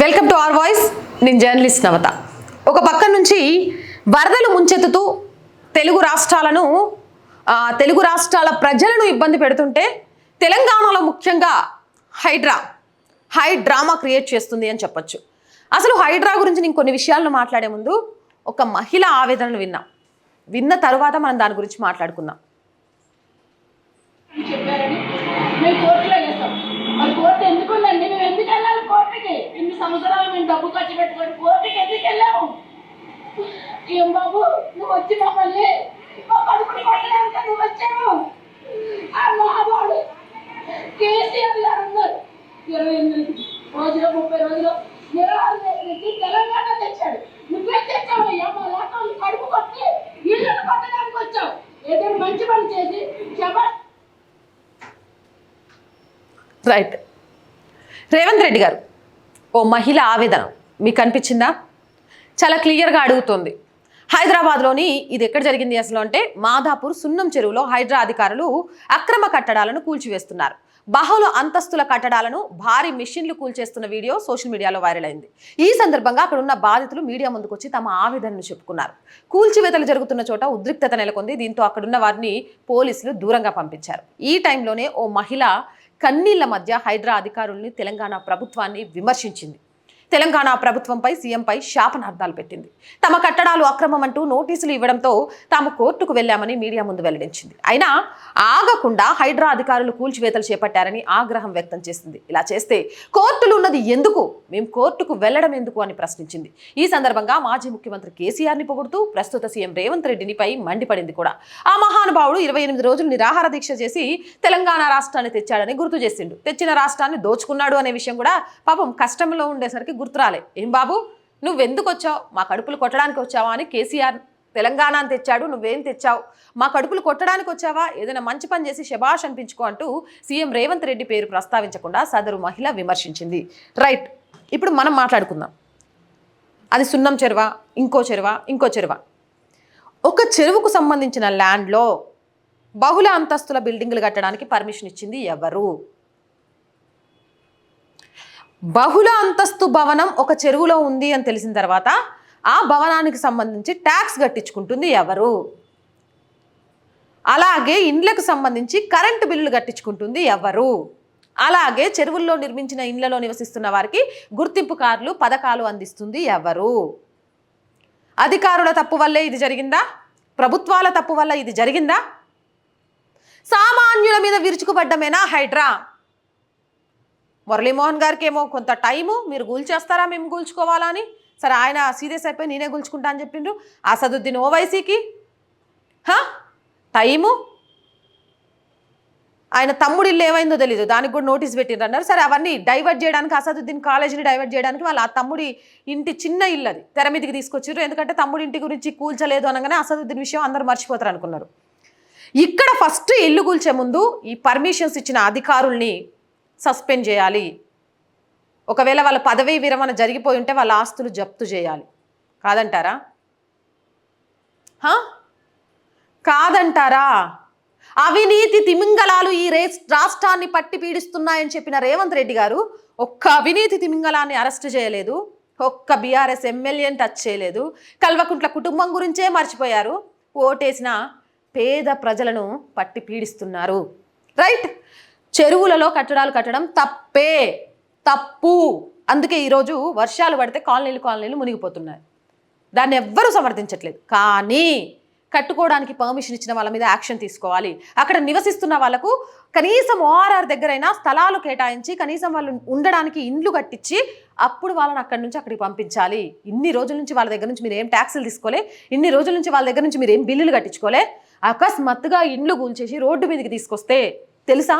Welcome to are voice నేను journalist Navatha. ఒక పక్క నుంచి వరదలు ముంచెత్తుతూ తెలుగు రాష్ట్రాలను తెలుగు రాష్ట్రాల ప్రజలను ఇబ్బంది పెడుతుంటే తెలంగాణలో ముఖ్యంగా హైడ్రా హై డ్రామా క్రియేట్ చేస్తుంది అని చెప్పొచ్చు. అసలు హైడ్రా గురించి నేను కొన్ని విషయాలను మాట్లాడే ముందు ఒక మహిళ ఆవేదనను విన్నా. విన్న తర్వాత మనం దాని గురించి మాట్లాడుకుందాం అని చెప్పారని మేము కోర్టులో వేస్తాం మరి కోర్టు ఎందుకు ఉందండి మేము ఎందుకు వెళ్ళాలి కోర్టుకి ఇన్ని సంవత్సరాలు మేము డబ్బు ఖర్చు పెట్టుకొని కోర్టుకి ఎందుకు వెళ్ళాము? ఏం బాబు నువ్వు వచ్చి మమ్మల్ని మా కడుపుని కొట్టడానికి నువ్వు వచ్చావు. ఆ మహాబాడు కేసీఆర్ గారు ఉన్నారు. ఇరవై ఎనిమిది రోజులు ముప్పై రోజులు ఇరవై ఆరు నుంచి తెలంగాణ తెచ్చాడు. నువ్వే తెచ్చావు అయ్యా. మా లాటోని కడుపు కొట్టి ఇళ్ళను కొట్టడానికి వచ్చావు. ఏదైనా మంచి పని చేసి శబా రైట్. రేవంత్ రెడ్డి గారు. ఓ మహిళ ఆవేదన. మీకు అనిపించిందా? చాలా క్లియర్గా అడుగుతోంది. హైదరాబాద్లోని ఇది ఎక్కడ జరిగింది అసలు అంటే మాదాపూర్ సున్నం చెరువులో హైడ్రా అధికారులు అక్రమ కట్టడాలను కూల్చివేస్తున్నారు. బహుళ అంతస్తుల కట్టడాలను భారీ మిషన్లు కూల్చేస్తున్న వీడియో సోషల్ మీడియాలో వైరల్ అయింది. ఈ సందర్భంగా అక్కడ ఉన్న బాధితులు మీడియా ముందుకు వచ్చి తమ ఆవేదనను చెప్పుకున్నారు. కూల్చివేతలు జరుగుతున్న చోట ఉద్రిక్తత నెలకొంది. దీంతో అక్కడున్న వారిని పోలీసులు దూరంగా పంపించారు. ఈ టైంలోనే ఓ మహిళ కన్నీళ్ళ మధ్య హైదరా అధికారుల్ని తెలంగాణ ప్రభుత్వాన్ని విమర్శించింది. తెలంగాణ ప్రభుత్వంపై సీఎంపై శాపనార్థాలు పెట్టింది. తమ కట్టడాలు అక్రమం అంటూ నోటీసులు ఇవ్వడంతో తాము కోర్టుకు వెళ్ళామని మీడియా ముందు వెల్లడించింది. అయినా ఆగకుండా హైడ్రా అధికారులు కూల్చివేతలు చేపట్టారని ఆగ్రహం వ్యక్తం చేసింది. ఇలా చేస్తే కోర్టులు ఉన్నది ఎందుకు? మేము కోర్టుకు వెళ్ళడం ఎందుకు అని ప్రశ్నించింది. ఈ సందర్భంగా మాజీ ముఖ్యమంత్రి కేసీఆర్ని పొగుడుతూ ప్రస్తుత సీఎం రేవంత్ రెడ్డినిపై మండిపడింది కూడా. ఆ మహానుభావుడు ఇరవై ఎనిమిది రోజులు నిరాహార దీక్ష చేసి తెలంగాణ రాష్ట్రాన్ని తెచ్చాడని గుర్తు చేసిండు. తెచ్చిన రాష్ట్రాన్ని దోచుకున్నాడు అనే విషయం కూడా పాపం కష్టంలో ఉండేసరికి గుర్తురాలే. ఏం బాబు? నువ్వెందుకు వచ్చావు మా కడుపులు కొట్టడానికి వచ్చావా అని కేసీఆర్ తెలంగాణ అని తెచ్చాడు నువ్వేం తెచ్చావు? మా కడుపులు కొట్టడానికి వచ్చావా? ఏదైనా మంచి పని చేసి శబాష్ అనిపించుకో అంటూ సీఎం రేవంత్ రెడ్డి పేరు ప్రస్తావించకుండా సదరు మహిళ విమర్శించింది. రైట్. ఇప్పుడు మనం మాట్లాడుకుందాం. అది సున్నం చెరువ? ఇంకో చెరువ? ఇంకో చెరువ? ఒక చెరువుకు సంబంధించిన ల్యాండ్లో బహుళ అంతస్తుల బిల్డింగులు కట్టడానికి పర్మిషన్ ఇచ్చింది ఎవరు? బహుళ అంతస్తు భవనం ఒక చెరువులో ఉంది అని తెలిసిన తర్వాత ఆ భవనానికి సంబంధించి ట్యాక్స్ కట్టించుకుంటుంది ఎవరు? అలాగే ఇండ్లకు సంబంధించి కరెంటు బిల్లులు కట్టించుకుంటుంది ఎవరు? అలాగే చెరువుల్లో నిర్మించిన ఇండ్లలో నివసిస్తున్న వారికి గుర్తింపు కార్డులు పథకాలు అందిస్తుంది ఎవరు? అధికారుల తప్పు వల్లే ఇది జరిగిందా? ప్రభుత్వాల తప్పు వల్ల ఇది జరిగిందా? సామాన్యుల మీద విరుచుకుపడ్డమేనా హైడ్రా? మురళీమోహన్ గారికి ఏమో కొంత టైము మీరు గూల్చేస్తారా మేము గూల్చుకోవాలా అని? సరే ఆయన సీరియస్ అయిపోయి నేనే కూల్చుకుంటా అని చెప్పిండ్రు. అసదుద్దీన్ ఓవైసీకి? హా? టైము? ఆయన తమ్ముడు ఇల్లు ఏమైందో తెలీదు. దానికి కూడా నోటీస్ పెట్టిండ్రు అన్నారు సరే అవన్నీ డైవర్ట్ చేయడానికి అసదుద్దీన్ కాలేజీని డైవర్ట్ చేయడానికి వాళ్ళ ఆ తమ్ముడి ఇంటి చిన్న ఇల్లు అది. తెర మీదకి తీసుకొచ్చారు ఎందుకంటే తమ్ముడి ఇంటి గురించి కూల్చలేదు అనగానే అసదుద్దీన్ విషయం అందరూ మర్చిపోతారు అనుకున్నారు. ఇక్కడ ఫస్ట్ ఇల్లు కూల్చే ముందు ఈ పర్మిషన్స్ ఇచ్చిన అధికారుల్ని సస్పెండ్ చేయాలి. ఒకవేళ వాళ్ళ పదవీ విరమణ జరిగిపోయి ఉంటే వాళ్ళ ఆస్తులు జప్తు చేయాలి. కాదంటారా? కాదంటారా? అవినీతి తిమింగలాలు ఈ రేస్ రాష్ట్రాన్ని పట్టి పీడిస్తున్నాయని చెప్పిన రేవంత్ రెడ్డి గారు ఒక్క అవినీతి తిమింగలాన్ని అరెస్ట్ చేయలేదు. ఒక్క బీఆర్ఎస్ ఎమ్మెల్యేని టచ్ చేయలేదు. కల్వకుంట్ల కుటుంబం గురించే మర్చిపోయారు. ఓటేసిన పేద ప్రజలను పట్టి పీడిస్తున్నారు. రైట్? చెరువులలో కట్టడాలు కట్టడం తప్పే తప్పు. అందుకే ఈరోజు వర్షాలు పడితే కాలనీలు కాలనీలు మునిగిపోతున్నాయి. దాన్ని ఎవ్వరూ సమర్థించట్లేదు. కానీ కట్టుకోవడానికి పర్మిషన్ ఇచ్చిన వాళ్ళ మీద యాక్షన్ తీసుకోవాలి. అక్కడ నివసిస్తున్న వాళ్ళకు కనీసం ఓఆర్ఆర్ దగ్గరైనా స్థలాలు కేటాయించి కనీసం వాళ్ళు ఉండడానికి ఇండ్లు కట్టించి అప్పుడు వాళ్ళని అక్కడి నుంచి అక్కడికి పంపించాలి. ఇన్ని రోజుల నుంచి వాళ్ళ దగ్గర నుంచి మీరు ఏం ట్యాక్సులు తీసుకోలే? ఇన్ని రోజుల నుంచి వాళ్ళ దగ్గర నుంచి మీరు ఏం బిల్లులు కట్టించుకోలే? అకస్మాత్తుగా ఇండ్లు కూల్చేసి రోడ్డు మీదకి తీసుకొస్తే తెలుసా?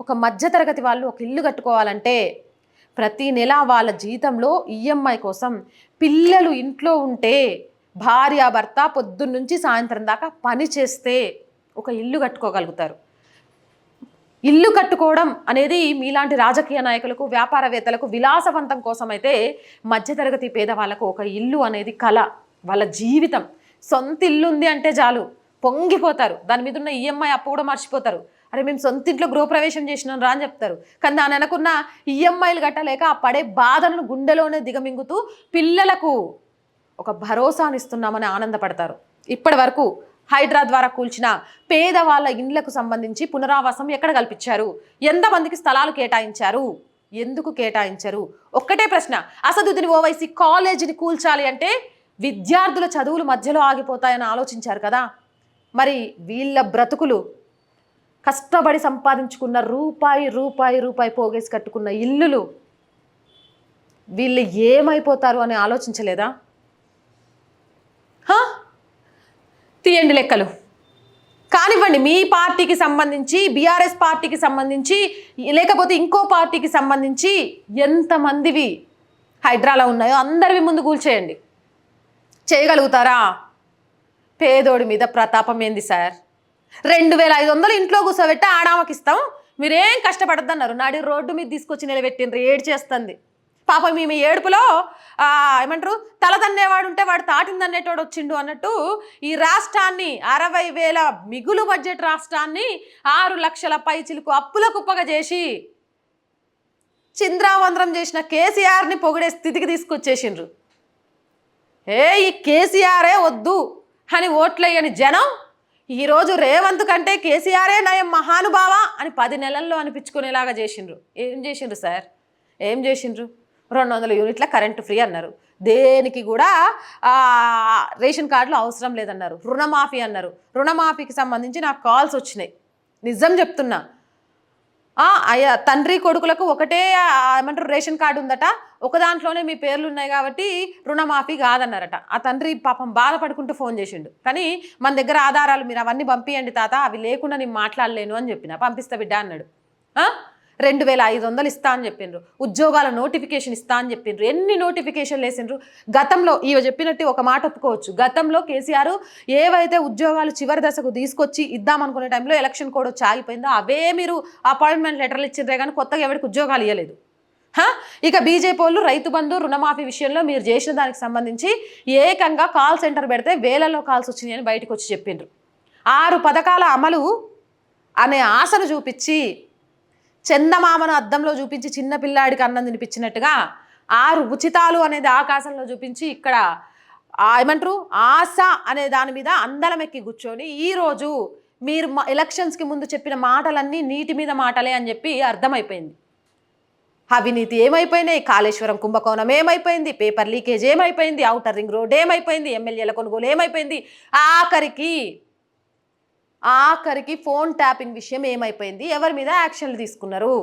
ఒక మధ్యతరగతి వాళ్ళు ఒక ఇల్లు కట్టుకోవాలంటే ప్రతి నెల వాళ్ళ జీతంలో ఈఎంఐ కోసం పిల్లలు ఇంట్లో ఉంటే భార్య భర్త పొద్దున్నుంచి సాయంత్రం దాకా పని చేస్తే ఒక ఇల్లు కట్టుకోగలుగుతారు. ఇల్లు కట్టుకోవడం అనేది మీలాంటి రాజకీయ నాయకులకు వ్యాపారవేత్తలకు విలాసవంతం కోసమైతే మధ్యతరగతి పేదవాళ్ళకు ఒక ఇల్లు అనేది కళ. వాళ్ళ జీవితం సొంత ఇల్లు ఉంది అంటే చాలు పొంగిపోతారు. దాని మీద ఉన్న ఈఎంఐ అప్పు కూడా మర్చిపోతారు. అరే మేము సొంత ఇంట్లో గృహప్రవేశం చేసినాం రా అని చెప్తారు. కానీ దాని వెనకున్న ఈఎంఐలు కట్టలేక ఆ పడే బాధలను గుండెలోనే దిగమింగుతూ పిల్లలకు ఒక భరోసాను ఇస్తున్నామని ఆనందపడతారు. ఇప్పటి వరకు హైడ్రా ద్వారా కూల్చిన పేదవాళ్ళ ఇండ్లకు సంబంధించి పునరావాసం ఎక్కడ కల్పించారు? ఎంతమందికి స్థలాలు కేటాయించారు? ఎందుకు కేటాయించారు? ఒక్కటే ప్రశ్న. అసదుద్దీన్ ఓవైసీ కాలేజీని కూల్చాలి అంటే విద్యార్థుల చదువులు మధ్యలో ఆగిపోతాయని ఆలోచించారు కదా. మరి వీళ్ళ బ్రతుకులు కష్టపడి సంపాదించుకున్న రూపాయి రూపాయి రూపాయి పోగేసి కట్టుకున్న ఇల్లులు వీళ్ళు ఏమైపోతారు అని ఆలోచించలేదా? తీయండి లెక్కలు. కానివ్వండి మీ పార్టీకి సంబంధించి బీఆర్ఎస్ పార్టీకి సంబంధించి లేకపోతే ఇంకో పార్టీకి సంబంధించి ఎంతమందివి హైడ్రాలో ఉన్నాయో అందరివి ముందు కూల్చేయండి. చేయగలుగుతారా? పేదోడి మీద ప్రతాపం ఏంది సార్? రెండు వేల ఐదు వందలు ఇంట్లో కూర్చోబెట్టి ఆడామకి ఇస్తాం మీరేం కష్టపడద్దన్నారు. నాడి రోడ్డు మీద తీసుకొచ్చి నిలబెట్టిండ్రు ఏడు చేస్తుంది పాపం మేము ఏడుపులో ఏమంటారు తలదన్నేవాడు ఉంటే వాడు తాటిని వచ్చిండు అన్నట్టు ఈ రాష్ట్రాన్ని అరవై వేల మిగులు బడ్జెట్ రాష్ట్రాన్ని ఆరు లక్షల పైచిలకు అప్పుల కుప్పగా చేసి చింద్రావంద్రం చేసిన కేసీఆర్ని పొగిడే స్థితికి తీసుకొచ్చేసిండ్రు. ఏ ఈ కేసీఆరే వద్దు అని ఓట్లేయని జనం ఈరోజు రేవంత్ కంటే కేసీఆరే నయం మహానుభావ అని పది నెలల్లో అనిపించుకునేలాగా చేసిండ్రు. ఏం చేసిండ్రు సార్? ఏం చేసిండ్రు? రెండు వందల యూనిట్ల కరెంటు ఫ్రీ అన్నారు. దేనికి కూడా రేషన్ కార్డులు అవసరం లేదన్నారు. రుణమాఫీ అన్నారు. రుణమాఫీకి సంబంధించి నాకు కాల్స్ వచ్చినాయి. నిజం చెప్తున్నా. అయ్యా తండ్రి కొడుకులకు ఒకటే ఏమంటారు రేషన్ కార్డు ఉందట. ఒక దాంట్లోనే మీ పేర్లు ఉన్నాయి కాబట్టి రుణమాఫీ కాదన్నారట. ఆ తండ్రి పాపం బాధపడుకుంటూ ఫోన్ చేసిండు. కానీ మన దగ్గర ఆధారాలు మీరు అవన్నీ పంపియండి తాత అవి లేకుండా నేను మాట్లాడలేను అని చెప్పిన. పంపిస్తా బిడ్డ అన్నాడు. రెండు వేల ఐదు వందలు ఇస్తా అని చెప్పిండ్రు. ఉద్యోగాల నోటిఫికేషన్ ఇస్తా అని చెప్పిండ్రు. ఎన్ని నోటిఫికేషన్లు వేసిండ్రు గతంలో ఇవి చెప్పినట్టు ఒక మాట ఒప్పుకోవచ్చు. గతంలో కేసీఆర్ ఏవైతే ఉద్యోగాలు చివరి దశకు తీసుకొచ్చి ఇద్దామనుకునే టైంలో ఎలక్షన్ కోడ్ వచ్చి ఆగిపోయిందో అవే మీరు అపాయింట్మెంట్ లెటర్లు ఇచ్చిండ్రే కానీ కొత్తగా ఎవరికి ఉద్యోగాలు ఇవ్వలేదు హా? ఇక బీజేపీ వాళ్ళు రైతు బంధు రుణమాఫీ విషయంలో మీరు చేసిన దానికి సంబంధించి ఏకంగా కాల్ సెంటర్ పెడితే వేలలో కాల్స్ వచ్చినాయి అని బయటకు వచ్చి చెప్పిండ్రు. ఆరు పథకాల అమలు అనే ఆశను చూపించి చందమామను అద్దంలో చూపించి చిన్న పిల్లాడికి అన్నం తినిపించినట్టుగా ఆరు ఉచితాలు అనేది ఆకాశంలో చూపించి ఇక్కడ ఏమంటారు? ఆశ అనే దాని మీద అందరం ఎక్కి కూర్చొని ఈరోజు మీరు ఎలక్షన్స్కి ముందు చెప్పిన మాటలన్నీ నీటి మీద మాటలే అని చెప్పి అర్థమైపోయింది. అవినీతి ఏమైపోయినాయి? కాళేశ్వరం కుంభకోణం ఏమైపోయింది? పేపర్ లీకేజ్ ఏమైపోయింది? ఔటర్ రింగ్ రోడ్ ఏమైపోయింది? ఎమ్మెల్యేల కొనుగోలు ఏమైపోయింది? ఆఖరికి ఆఖరికి ఫోన్ ట్యాపింగ్ విషయం ఏమైపోయింది? ఎవరి మీద యాక్షన్లు తీసుకున్నారు?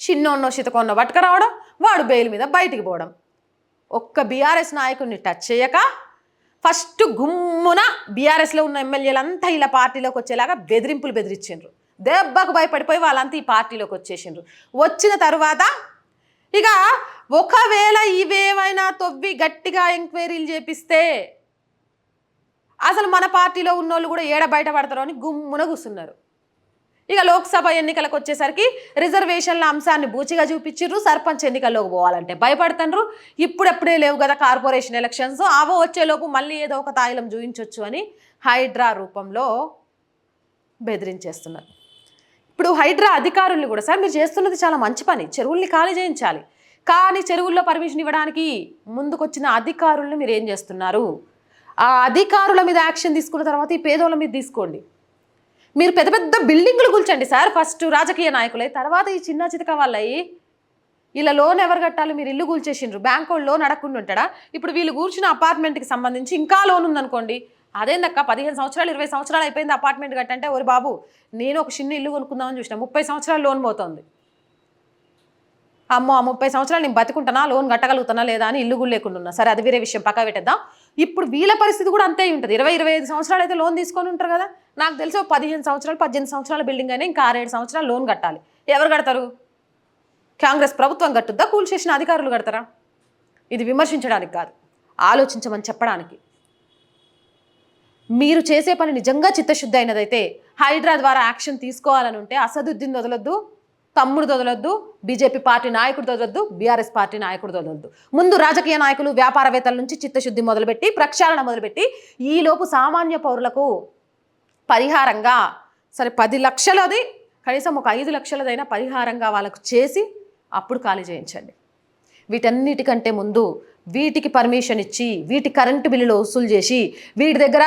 చిన్నోన్నో చితకొన్నో పట్టుకురావడం వాడు బెయిల్ మీద బయటికి పోవడం. ఒక్క బీఆర్ఎస్ నాయకుడిని టచ్ చేయక ఫస్ట్ గుమ్మున బీఆర్ఎస్లో ఉన్న ఎమ్మెల్యేలంతా ఇలా పార్టీలోకి వచ్చేలాగా బెదిరింపులు బెదిరించిండ్రు. దెబ్బకు భయపడిపోయి వాళ్ళంతా ఈ పార్టీలోకి వచ్చేసిండ్రు. వచ్చిన తర్వాత ఇక ఒకవేళ ఇవేమైనా తొవ్వి గట్టిగా ఎంక్వైరీలు చేపిస్తే అసలు మన పార్టీలో ఉన్నోళ్ళు కూడా ఏడ బయటపడతారో అని గుమ్మున కూర్చున్నారు. ఇక లోక్సభ ఎన్నికలకు వచ్చేసరికి రిజర్వేషన్ల అంశాన్ని బూచిగా చూపించారు సర్పంచ్ ఎన్నికల్లోకి పోవాలంటే భయపడుతుండ్రు ఇప్పుడెప్పుడే లేవు కదా కార్పొరేషన్ ఎలక్షన్స్. అవో వచ్చేలోపు మళ్ళీ ఏదో ఒక తాయిలం చూపించవచ్చు అని హైడ్రా రూపంలో బెదిరించేస్తున్నారు. ఇప్పుడు హైడ్రా అధికారులు కూడా సార్ మీరు చేస్తున్నది చాలా మంచి పని. చెరువుల్ని ఖాళీ చేయించాలి. కానీ చెరువుల్లో పర్మిషన్ ఇవ్వడానికి ముందుకొచ్చిన అధికారులను మీరు ఏం చేస్తున్నారు? ఆ అధికారుల మీద యాక్షన్ తీసుకున్న తర్వాత ఈ పేదోళ్ళ మీద తీసుకోండి. మీరు పెద్ద పెద్ద బిల్డింగులు కూల్చండి సార్ ఫస్ట్ రాజకీయ నాయకులై తర్వాత ఈ చిన్న చితక వాళ్ళయి ఇలా లోన్ ఎవరు కట్టాలి? మీరు ఇల్లు కూల్చేసిండ్రు. బ్యాంక్ వాళ్ళు లోన్ అడగకుండా ఉంటాడా? ఇప్పుడు వీళ్ళు కూర్చున్న అపార్ట్మెంట్కి సంబంధించి ఇంకా లోన్ ఉందనుకోండి. అదేందక్క? పదిహేను సంవత్సరాలు ఇరవై సంవత్సరాలు అయిపోయింది అపార్ట్మెంట్ కట్టంటే ఒరి బాబు నేను ఒక చిన్న ఇల్లు కొనుక్కుందామని చూసిన ముప్పై సంవత్సరాలు లోన్ పోతుంది. అమ్మో ఆ ముప్పై సంవత్సరాలు నేను బతుకుంటానా? లోన్ కట్టగలుగుతానా లేదా అని ఇల్లు కూడా లేకుండా ఉన్నా. సరే అది వేరే విషయం. పక్క పెట్టేద్దాం. ఇప్పుడు వీళ్ళ పరిస్థితి కూడా అంతే ఉంటుంది. ఇరవై ఇరవై ఐదు సంవత్సరాలు అయితే లోన్ తీసుకొని ఉంటారు కదా? నాకు తెలిసి ఒక పదిహేను సంవత్సరాలు పద్దెనిమిది సంవత్సరాల బిల్డింగ్ అయినా ఇంకా ఆరేడు సంవత్సరాలు లోన్ కట్టాలి. ఎవరు కడతారు? కాంగ్రెస్ ప్రభుత్వం కట్టుద్దా? కూల్ చేసిన అధికారులు కడతారా? ఇది విమర్శించడానికి కాదు. ఆలోచించమని చెప్పడానికి. మీరు చేసే పని నిజంగా చిత్తశుద్ధి అయినదైతే హైడ్రా ద్వారా యాక్షన్ తీసుకోవాలని ఉంటే అసదుద్దీన్ వదలొద్దు. తమ్ముడు వదలొద్దు బీజేపీ పార్టీ నాయకుడు వదలొద్దు బీఆర్ఎస్ పార్టీ నాయకుడు వదలొద్దు ముందు రాజకీయ నాయకులు వ్యాపారవేత్తల నుంచి చిత్తశుద్ధి మొదలుపెట్టి ప్రక్షాళన మొదలుపెట్టి ఈలోపు సామాన్య పౌరులకు పరిహారంగా సరే పది లక్షలది కనీసం ఒక ఐదు లక్షలదైనా పరిహారంగా వాళ్ళకు చేసి అప్పుడు ఖాళీ చేయించండి. వీటన్నిటికంటే ముందు వీటికి పర్మిషన్ ఇచ్చి వీటి కరెంటు బిల్లులు వసూలు చేసి వీటి దగ్గర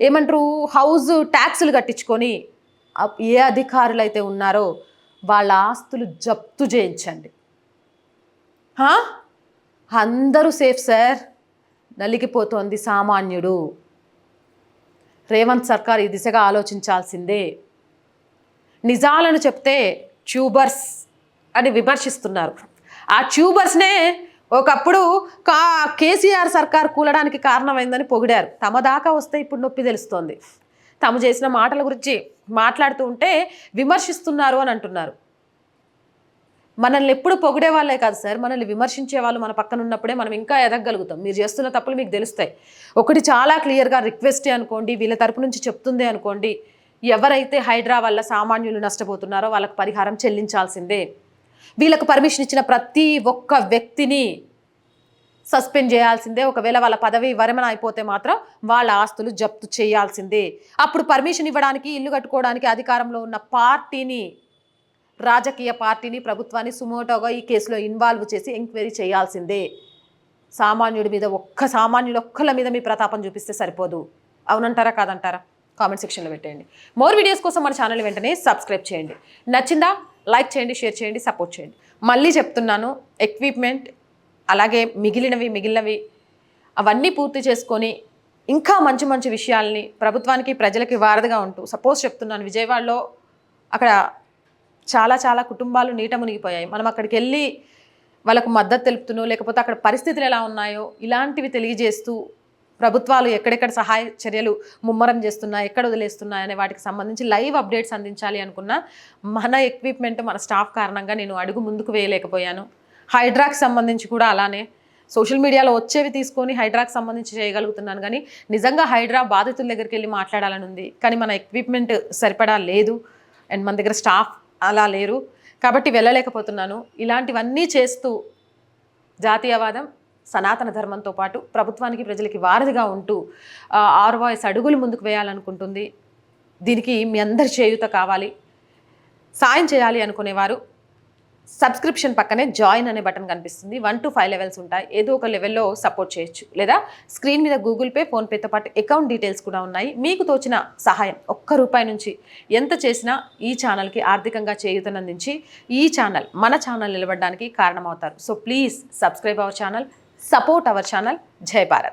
ఏమంటారు హౌస్ ట్యాక్సులు కట్టించుకొని ఏ అధికారులు అయితే ఉన్నారో వాళ్ళ ఆస్తులు జప్తు చేయించండి? అందరూ సేఫ్ సార్. నలిగిపోతోంది సామాన్యుడు. రేవంత్ సర్కార్ ఈ దిశగా ఆలోచించాల్సిందే. నిజాలను చెప్తే ట్యూబర్స్ అని విమర్శిస్తున్నారు. ఆ ట్యూబర్స్నే ఒకప్పుడు కా కేసీఆర్ సర్కార్ కూలడానికి కారణమైందని పొగిడారు. తమ దాకా వస్తే ఇప్పుడు నొప్పి తెలుస్తోంది. తాము చేసిన మాటల గురించి మాట్లాడుతూ ఉంటే విమర్శిస్తున్నారు అని అంటున్నారు. మనల్ని ఎప్పుడు పొగిడే వాళ్ళే కాదు సార్ మనల్ని విమర్శించే వాళ్ళు మన పక్కన ఉన్నప్పుడే మనం ఇంకా ఎదగలుగుతాం. మీరు చేస్తున్న తప్పులు మీకు తెలుస్తాయి. ఒకటి చాలా క్లియర్గా రిక్వెస్ట్ అనుకోండి వీళ్ళ తరపు నుంచి చెప్తుంది అనుకోండి ఎవరైతే హైడ్రా వల్ల సామాన్యులు నష్టపోతున్నారో వాళ్ళకి పరిహారం చెల్లించాల్సిందే. వీళ్ళకు పర్మిషన్ ఇచ్చిన ప్రతి ఒక్క వ్యక్తిని సస్పెండ్ చేయాల్సిందే. ఒకవేళ వాళ్ళ పదవి విరమణ అయిపోతే మాత్రం వాళ్ళ ఆస్తులు జప్తు చేయాల్సిందే. అప్పుడు పర్మిషన్ ఇవ్వడానికి ఇల్లు కట్టుకోవడానికి అధికారంలో ఉన్న పార్టీని రాజకీయ పార్టీని ప్రభుత్వాన్ని సుమోటోగా ఈ కేసులో ఇన్వాల్వ్ చేసి ఎంక్వైరీ చేయాల్సిందే. సామాన్యుడి మీద ఒక్క సామాన్యుడు ఒక్కళ్ళ మీద మీ ప్రతాపం చూపిస్తే సరిపోదు. అవునంటారా కాదంటారా? కామెంట్ సెక్షన్లో పెట్టేయండి. మోర్ వీడియోస్ కోసం మన ఛానల్ వెంటనే సబ్స్క్రైబ్ చేయండి. నచ్చిందా? లైక్ చేయండి షేర్ చేయండి సపోర్ట్ చేయండి. మళ్ళీ చెప్తున్నాను ఎక్విప్మెంట్ అలాగే మిగిలినవి మిగిలినవి అవన్నీ పూర్తి చేసుకొని ఇంకా మంచి మంచి విషయాల్ని ప్రభుత్వానికి ప్రజలకి వారధిగా ఉంటూ సపోజ్ చెప్తున్నాను విజయవాడలో అక్కడ చాలా చాలా కుటుంబాలు నీట మునిగిపోయాయి. మనం అక్కడికి వెళ్ళి వాళ్ళకు మద్దతు తెలుపుతునో లేకపోతే అక్కడ పరిస్థితులు ఎలా ఉన్నాయో ఇలాంటివి తెలియజేస్తూ ప్రభుత్వాలు ఎక్కడెక్కడ సహాయ చర్యలు ముమ్మరం చేస్తున్నాయి ఎక్కడ వదిలేస్తున్నాయి అనే వాటికి సంబంధించి లైవ్ అప్డేట్స్ అందించాలి అనుకున్న మన ఎక్విప్మెంట్ మన స్టాఫ్ కారణంగా నేను అడుగు ముందుకు వేయలేకపోయాను. హైడ్రాక్ సంబంధించి కూడా అలానే సోషల్ మీడియాలో వచ్చేవి తీసుకొని హైడ్రాకి సంబంధించి చేయగలుగుతున్నాను. కానీ నిజంగా హైడ్రా బాధితుల దగ్గరికి వెళ్ళి మాట్లాడాలని ఉంది. కానీ మన ఎక్విప్మెంట్ సరిపడా లేదు. అండ్ మన దగ్గర స్టాఫ్ అలా లేరు. కాబట్టి వెళ్ళలేకపోతున్నాను. ఇలాంటివన్నీ చేస్తూ జాతీయవాదం సనాతన ధర్మంతో పాటు ప్రభుత్వానికి ప్రజలకి వారధిగా ఉంటూ ఆరు వాయిస్ అడుగులు ముందుకు వేయాలనుకుంటుంది. దీనికి మీ అందరి చేయూత కావాలి. సాయం చేయాలి అనుకునేవారు. సబ్స్క్రిప్షన్ పక్కనే జాయిన్ అనే బటన్ కనిపిస్తుంది. వన్ టు ఫైవ్ లెవెల్స్ ఉంటాయి. ఏదో ఒక లెవెల్లో సపోర్ట్ చేయొచ్చు. లేదా స్క్రీన్ మీద గూగుల్ పే ఫోన్పేతో పాటు అకౌంట్ డీటెయిల్స్ కూడా ఉన్నాయి. మీకు తోచిన సహాయం ఒక్క రూపాయి నుంచి ఎంత చేసినా ఈ ఛానల్కి ఆర్థికంగా చేయూతనందించి ఈ ఛానల్ మన ఛానల్ నిలబడడానికి కారణమవుతారు. So please subscribe our channel support our channel. జై భారత్.